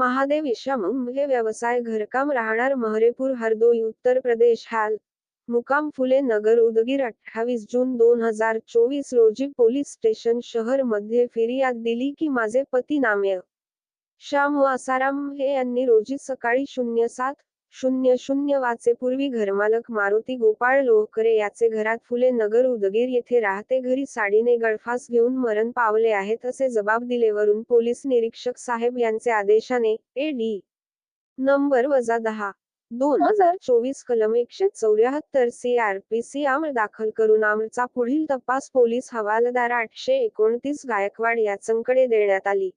महादेव इशामम हे व्यवसाय घरकाम राहणार महरेपूर हरदोई उत्तर प्रदेश. हाल. मुकाम फुले नगर उदगीर अठ्ठावीस जून दोन हजार चोवीस रोजी पोलीस स्टेशन शहरमध्ये फिर्याद दिली की माझे पती नाम्य. श्याम आसाराम हे यांनी रोजी सकाळी शून्य सात शून्य शून्य वाचेपूर्वी घरमालक मारुती गोपाळ लोहकरे याचे घरात फुले नगर उदगीर येथे राहते. घरी साडीने गळफास घेऊन मरण पावले आहेत असे जबाब दिलेवरून पोलीस निरीक्षक साहेब यांचे आदेशाने ए डी नंबर वजा दहा दोन हजार चोवीस कलम एकशे चौऱ्याहत्तर सी आर पी सी आमर दाखल करून आमरचा पुढील तपास पोलीस हवालदार आठशे एकोणतीस गायकवाड याचंकडे देण्यात आली.